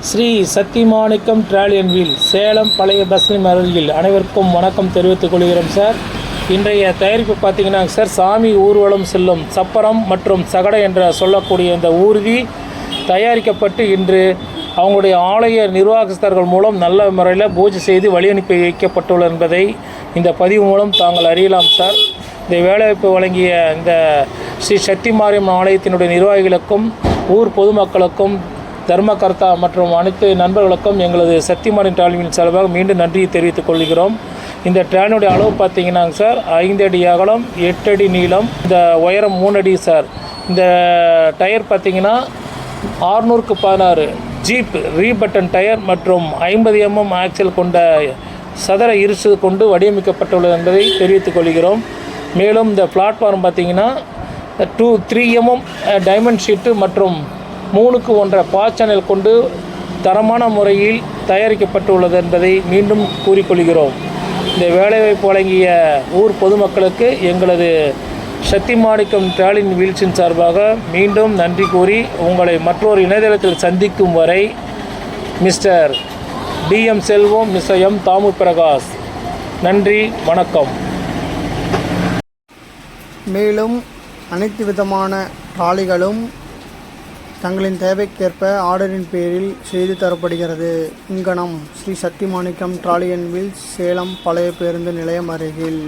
Shri Sathyamanickam trolley and wheel Salem பழைய bus அருகில் அனைவருக்கும் வணக்கம் தெரிவித்துக் கொள்கிறோம் சார் இன்றைய தயாரிப்பு பார்த்தீங்கன்னா சார் சாமி ஊர்வலம் செல்லும் சப்பரம் மற்றும் சகடை என்ற சொல்லக்கூடிய இந்த ஊர்தி தயாரிக்கப்பட்டு இன்று அவங்களுடைய ஆலய நிர்வாகஸ்தர்கள் மூலம் நல்ல முறையில் பூஜை செய்து வழி அனுப்பி வைக்கப்பட்டுள்ளது என்பதை இந்த பதிவு மூலம் தாங்கள் அறியலாம் சார் இந்த வேலைவாய்ப்பு வழங்கிய இந்த ஸ்ரீ சக்தி மாரியம்மன் ஆலயத்தினுடைய நிர்வாகிகளுக்கும் ஊர் பொதுமக்களுக்கும் தர்மகர்த்தா மற்றும் அனைத்து நண்பர்களுக்கும் எங்களது சக்திமாரின் டாலிமின் சார்பாக மீண்டும் நன்றியை தெரிவித்துக் கொள்கிறோம். இந்த ட்ரெயினுடைய அளவு பார்த்தீங்கன்னாங்க சார் ஐந்து அடி அகலம் எட்டு அடி நீளம் இந்த உயரம் மூணு அடி சார். இந்த டயர் பார்த்தீங்கன்னா ஆறுநூறுக்கு பதினாறு. ஜீப் ரீபட்டன் டயர் மற்றும் ஐம்பது எம்எம் ஆக்சல் கொண்ட சதுர இருசு கொண்டு வடிவமைக்கப்பட்டுள்ளது என்பதை தெரிவித்துக் கொள்கிறோம். மேலும் இந்த பிளாட்ஃபார்ம் பார்த்தீங்கன்னா two three MM diamond sheet மற்றும் மூணுக்கு ஒன்றரை பா சேனல் கொண்டு தரமான முறையில் தயாரிக்கப்பட்டுள்ளது என்பதை மீண்டும் கூறிக்கொள்கிறோம். இந்த வேலைவாய்ப்பு வழங்கிய ஊர் பொதுமக்களுக்கு எங்களது சக்தி மாணிக்கம் ட்ராலின் வீழ்ச்சியின் சார்பாக மீண்டும் நன்றி கூறி உங்களை மற்றொரு இணையதளத்தில் சந்திக்கும் வரை mister TM Selvam mister M Thamu Prakash. நன்றி வணக்கம். மேலும் அனைத்து விதமான டிராலிகளும் தங்களின் தேவைக்கேற்ப ஆர்டரின் பேரில் செய்து தரப்படுகிறது. இங்கனம் Shri Sakthi Manickam trolley and wheels Salem பழைய பேருந்து நிலையம் அருகில்.